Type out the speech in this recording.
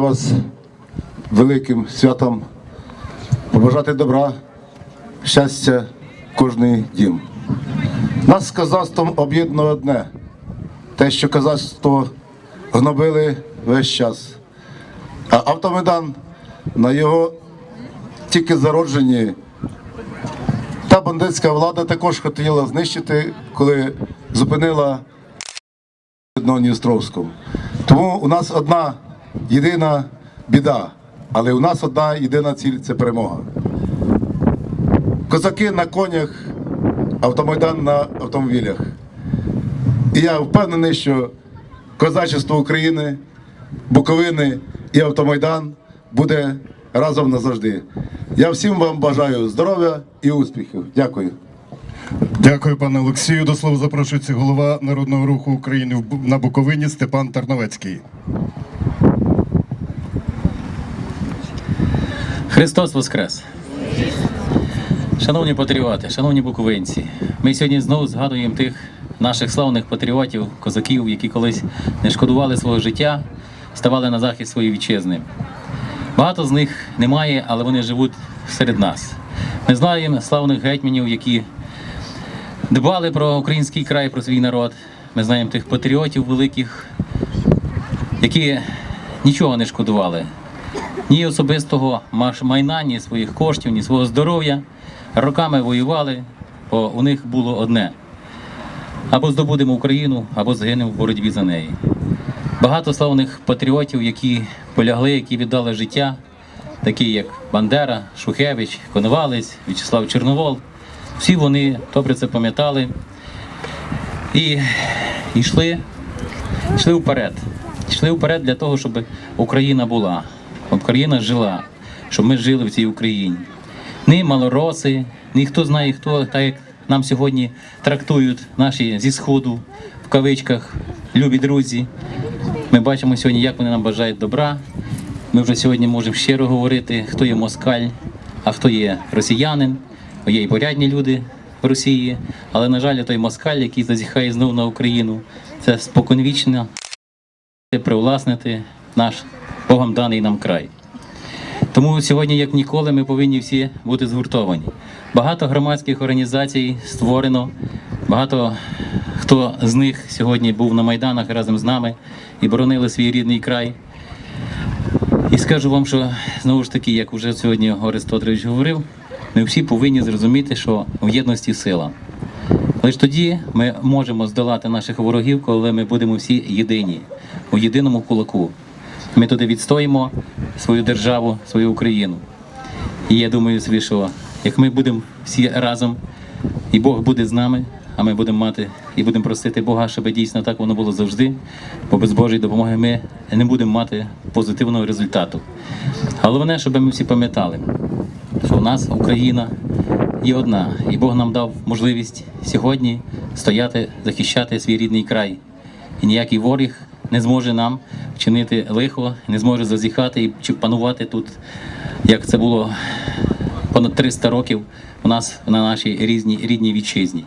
вас великим святом, побажати добра, щастя кожний дім. Нас з казацтвом об'єднує одне, те, що казацтво гнобили весь час. А автомайдан на його тільки зародженні та бандитська влада також хотіла знищити, коли зупинила на Дністровському. Тому у нас одна єдина біда, але у нас одна єдина ціль це перемога. Козаки на конях, автомайдан на автомобілях. І я впевнений, що козачество України, Буковини і автомайдан буде разом назавжди. Я всім вам бажаю здоров'я і успіхів. Дякую. Дякую, пане Олексію. До слова запрошується голова Народного руху України на Буковині Степан Тарновецький. Христос Воскрес! Шановні патріоти, шановні буковинці, ми сьогодні знову згадуємо тих наших славних патріотів, козаків, які колись не шкодували свого життя, ставали на захист своєї вітчизни. Багато з них немає, але вони живуть серед нас. Ми знаємо славних гетьманів, які дбали про український край, про свій народ. Ми знаємо тих патріотів великих, які нічого не шкодували ні особистого майна, ні своїх коштів, ні свого здоров'я. Роками воювали, бо у них було одне: або здобудемо Україну, або згинемо в боротьбі за неї. Багато славних патріотів, які полягли, які віддали життя, такі як Бандера, Шухевич, Коновалець, В'ячеслав Чорновол. Всі вони добре це пам'ятали і йшли йшли вперед. Йшли вперед для того, щоб Україна була, Україна жила, щоб ми жили в цій Україні. Ні малороси, ні хто знає хто, так як нам сьогодні трактують наші зі сходу в кавичках, любі друзі. Ми бачимо сьогодні, як вони нам бажають добра. Ми вже сьогодні можемо щиро говорити, хто є москаль, а хто є росіянин. Є і порядні люди в Росії, але, на жаль, той москаль, який зазіхає знову на Україну, це споконвічно привласнити наш Богом даний нам край. Тому сьогодні, як ніколи, ми повинні всі бути згуртовані. Багато громадських організацій створено, багато хто з них сьогодні був на майданах разом з нами і боронили свій рідний край. І скажу вам, що знову ж таки, як вже сьогодні Аристотелевич говорив, ми всі повинні зрозуміти, що в єдності сила. Лише тоді ми можемо здолати наших ворогів, коли ми будемо всі єдині, у єдиному кулаку. Ми туди відстоїмо свою державу, свою Україну. І я думаю собі, що як ми будемо всі разом, і Бог буде з нами, а ми будемо мати і будемо просити Бога, щоб дійсно так воно було завжди, бо без Божої допомоги ми не будемо мати позитивного результату. Головне, щоб ми всі пам'ятали, що у нас Україна є одна, і Бог нам дав можливість сьогодні стояти, захищати свій рідний край. І ніякий ворог не зможе нам вчинити лихо, не зможе зазіхати чи панувати тут, як це було понад 300 років у нас на нашій різні рідній вітчизні.